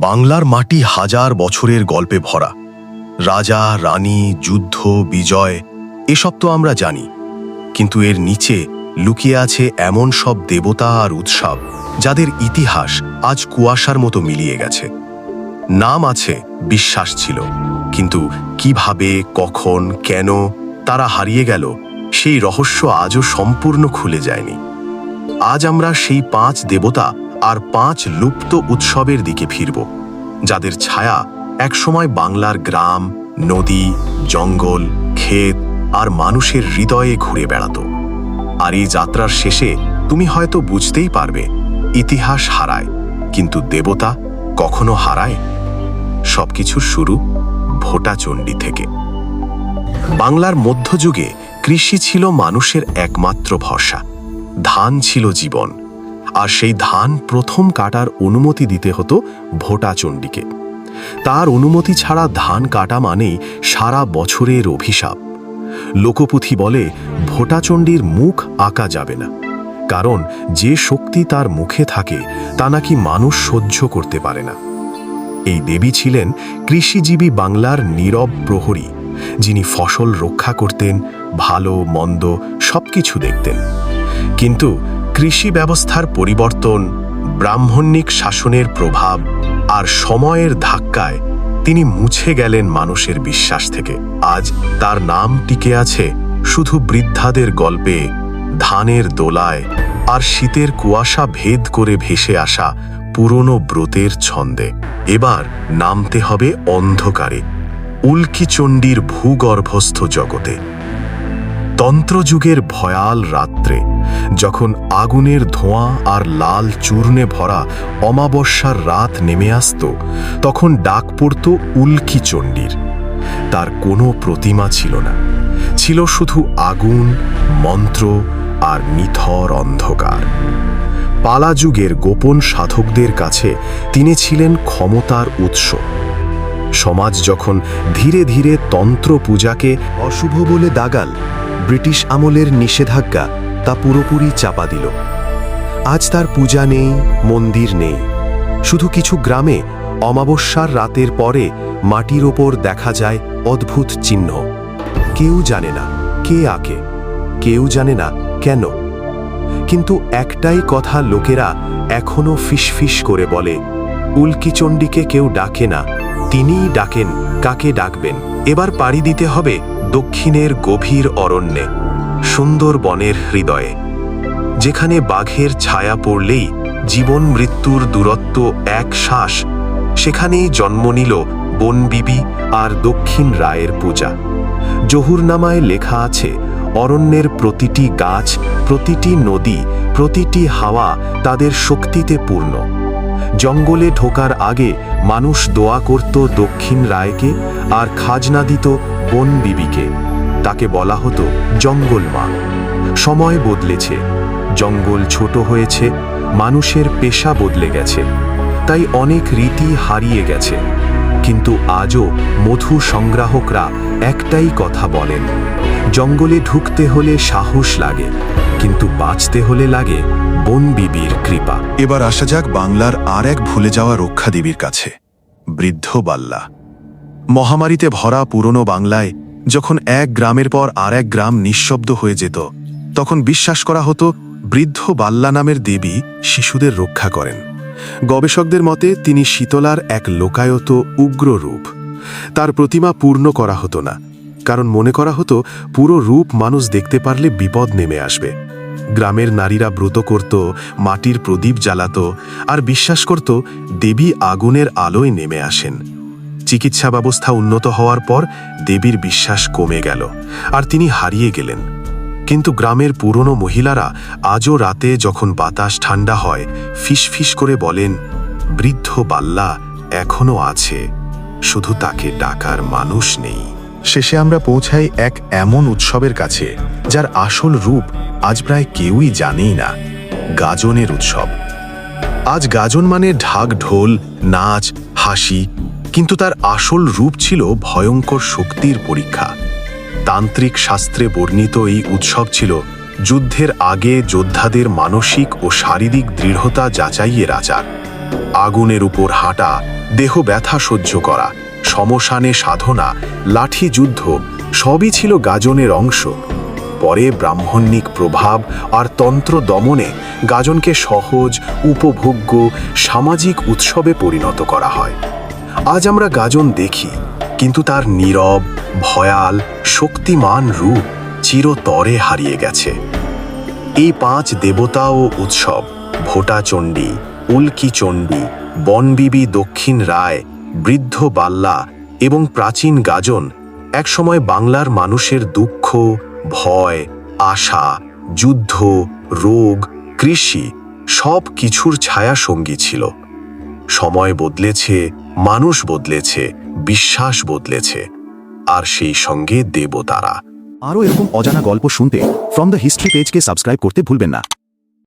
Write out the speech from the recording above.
বাংলার মাটি হাজার বছরের গল্পে ভরা। রাজা, রানী, যুদ্ধ, বিজয়, এসব তো আমরা জানি। কিন্তু এর নিচে লুকিয়ে আছে এমন সব দেবতা আর উৎসব, যাদের ইতিহাস আজ কুয়াশার মতো মিলিয়ে গেছে। নাম আছে বিশ্বাস ছিল, কিন্তু কীভাবে, কখন, কেন তারা হারিয়ে গেল, সেই রহস্য আজও সম্পূর্ণ খুলে যায়নি। আজ আমরা সেই পাঁচ দেবতা আর পাঁচ লুপ্ত উৎসবের দিকে ফিরব, যাদের ছায়া একসময় বাংলার গ্রাম, নদী, জঙ্গল, ক্ষেত আর মানুষের হৃদয়ে ঘুরে বেড়াতো। আর এই যাত্রার শেষে তুমি হয়তো বুঝতেই পারবে, ইতিহাস হারায়, কিন্তু দেবতা কখনো হারায়? সবকিছুর শুরু ভোটাচণ্ডী থেকে। বাংলার মধ্যযুগে কৃষি ছিল মানুষের একমাত্র ভরসা, ধান ছিল জীবন। আর সেই ধান প্রথম কাটার অনুমতি দিতে হতো ভোটাচণ্ডীকে। তার অনুমতি ছাড়া ধান কাটা মানেই সারা বছরের অভিশাপ। লোকপুথি বলে, ভোটাচণ্ডীর মুখ আঁকা যাবে না। কারণ যে শক্তি তার মুখে থাকে, তা নাকি মানুষ সহ্য করতে পারে না। এই দেবী ছিলেন কৃষিজীবী বাংলার নীরব প্রহরী, যিনি ফসল রক্ষা করতেন, ভালো, মন্দ সবকিছু দেখতেন। কিন্তু কৃষি ব্যবস্থার পরিবর্তন ব্রাহ্মণ্যিক শাসনের প্রভাব আর সময়ের ধাক্কায় তিনি মুছে গেলেন মানুষের বিশ্বাস থেকে। আজ তার নাম টিকে আছে শুধু বৃদ্ধাদের গল্পে, ধানের দোলায় আর শীতের কুয়াশা ভেদ করে ভেসে আসা পুরনো ব্রতের ছন্দে। এবার নামতে হবে অন্ধকারে, উল্কিচণ্ডীর ভূগর্ভস্থ জগতে। তন্ত্রযুগের ভয়াল রাত্রে যখন আগুনের ধোঁয়া আর লাল চূর্ণে ভরা অমাবস্যার রাত নেমে আসত, তখন ডাক পড়ত উল্কি চণ্ডীর। তার কোনো প্রতিমা ছিল না। ছিল শুধু আগুন, মন্ত্র আর নিথর অন্ধকার। পালাযুগের গোপন সাধকদের কাছে তিনি ছিলেন ক্ষমতার উৎস। সমাজ যখন ধীরে ধীরে তন্ত্র পূজাকে অশুভ বলে দাগাল, ব্রিটিশ আমলের নিষেধাজ্ঞা তা পুরোপুরি চাপা দিল। আজ তার পূজা নেই, মন্দির নেই। শুধু কিছু গ্রামে অমাবস্যার রাতের পরে মাটির ওপর দেখা যায় অদ্ভুত চিহ্ন। কেউ জানে না কে আঁকে, কেউ জানে না কেন। কিন্তু একটাই কথা লোকেরা এখনও ফিসফিস করে বলে, উল্কিচণ্ডীকে কেউ ডাকে না, তিনিই ডাকেন, কাকে ডাকবেন। এবার পাড়ি দিতে হবে দক্ষিণের গভীর অরণ্যে। সুন্দর বনের হৃদয়ে, যেখানে বাঘের ছায়া পড়লেই জীবন মৃত্যুর দূরত্ব এক শ্বাস, সেখানেই জন্ম নিল বনবিবি আর দক্ষিণ রায়ের পূজা। জহুরনামায় লেখা আছে, অরণ্যের প্রতিটি গাছ, প্রতিটি নদী, প্রতিটি হাওয়া তাদের শক্তিতে পূর্ণ। জঙ্গলে ঢোকার আগে মানুষ দোয়া করত দক্ষিণ রায়কে আর খাজনা দিত বন বিবিকে তাকে বলা হতো জঙ্গল মা। সময় বদলেছে, জঙ্গল ছোট হয়েছে, মানুষের পেশা বদলে গেছে, তাই অনেক রীতি হারিয়ে গেছে। কিন্তু আজও মধু সংগ্রাহকরা একটাই কথা বলেন, জঙ্গলে ঢুকতে হলে সাহস লাগে, কিন্তু বাঁচতে হলে লাগে বন বিবির কৃপা। এবার আসা যাক বাংলার আর এক ভুলে যাওয়া রক্ষা দেবীর কাছে, বৃদ্ধ বাল্লা। মহামারীতে ভরা পুরনো বাংলায় যখন এক গ্রামের পর আর এক গ্রাম নিঃশব্দ হয়ে যেত, তখন বিশ্বাস করা হতো বৃদ্ধ বাল্লা নামের দেবী শিশুদের রক্ষা করেন। গবেষকদের মতে তিনি শীতলার এক লোকায়ত উগ্র রূপ। তার প্রতিমা পূর্ণ করা হতো না, কারণ মনে করা হতো পুরো রূপ মানুষ দেখতে পারলে বিপদ নেমে আসবে। গ্রামের নারীরা ব্রত করত, মাটির প্রদীপ জ্বালাত, আর বিশ্বাস করত দেবী আগুনের আলোয় নেমে আসেন। চিকিৎসা ব্যবস্থা উন্নত হওয়ার পর দেবীর বিশ্বাস কমে গেল, আর তিনি হারিয়ে গেলেন। কিন্তু গ্রামের পুরনো মহিলারা আজও রাতে যখন বাতাস ঠান্ডা হয়, ফিসফিস করে বলেন, বৃদ্ধ বাল্লা এখনও আছে, শুধু তাকে ডাকার মানুষ নেই। শেষে আমরা পৌঁছাই এক এমন উৎসবের কাছে, যার আসল রূপ আজ প্রায় কেউই জানেই না, গাজনের উৎসব। আজ গাজন মানে ঢাক, ঢোল, নাচ, হাসি কিন্তু তার আসল রূপ ছিল ভয়ঙ্কর শক্তির পরীক্ষা। তান্ত্রিক শাস্ত্রে বর্ণিত এই উৎসব ছিল যুদ্ধের আগে যোদ্ধাদের মানসিক ও শারীরিক দৃঢ়তা যাচাইয়ের আচার আগুনের উপর হাঁটা, দেহ ব্যথা সহ্য করা সমশানে সাধনা, লাঠি যুদ্ধ, সবই ছিল গাজনের অংশ। পরে ব্রাহ্মণিক প্রভাব আর তন্ত্র দমনে গাজনকে সহজ, উপভোগ্য, সামাজিক উৎসবে পরিণত করা হয়। আজ আমরা গাজন দেখি, কিন্তু তার নীরব, ভয়াল, শক্তিমান রূপ চিরতরে হারিয়ে গেছে। এই পাঁচ দেবতা ও উৎসব, ভোটাচণ্ডী, উল্কিচণ্ডী, বনবিবি দক্ষিণ রায়, বৃদ্ধ বাল্লা এবং প্রাচীন গাজন একসময় বাংলার মানুষের দুঃখ, ভয়, আশা, যুদ্ধ, রোগ, কৃষি সব কিছুর ছায়া সঙ্গী ছিল। সময় বদলেছে, মানুষ বদলেছে, বিশ্বাস বদলেছে, আর সেই সঙ্গে দেবতারা। আরও এরকম অজানা গল্প শুনতে ফ্রম দ্য হিস্ট্রি পেজকে সাবস্ক্রাইব করতে ভুলবেন না।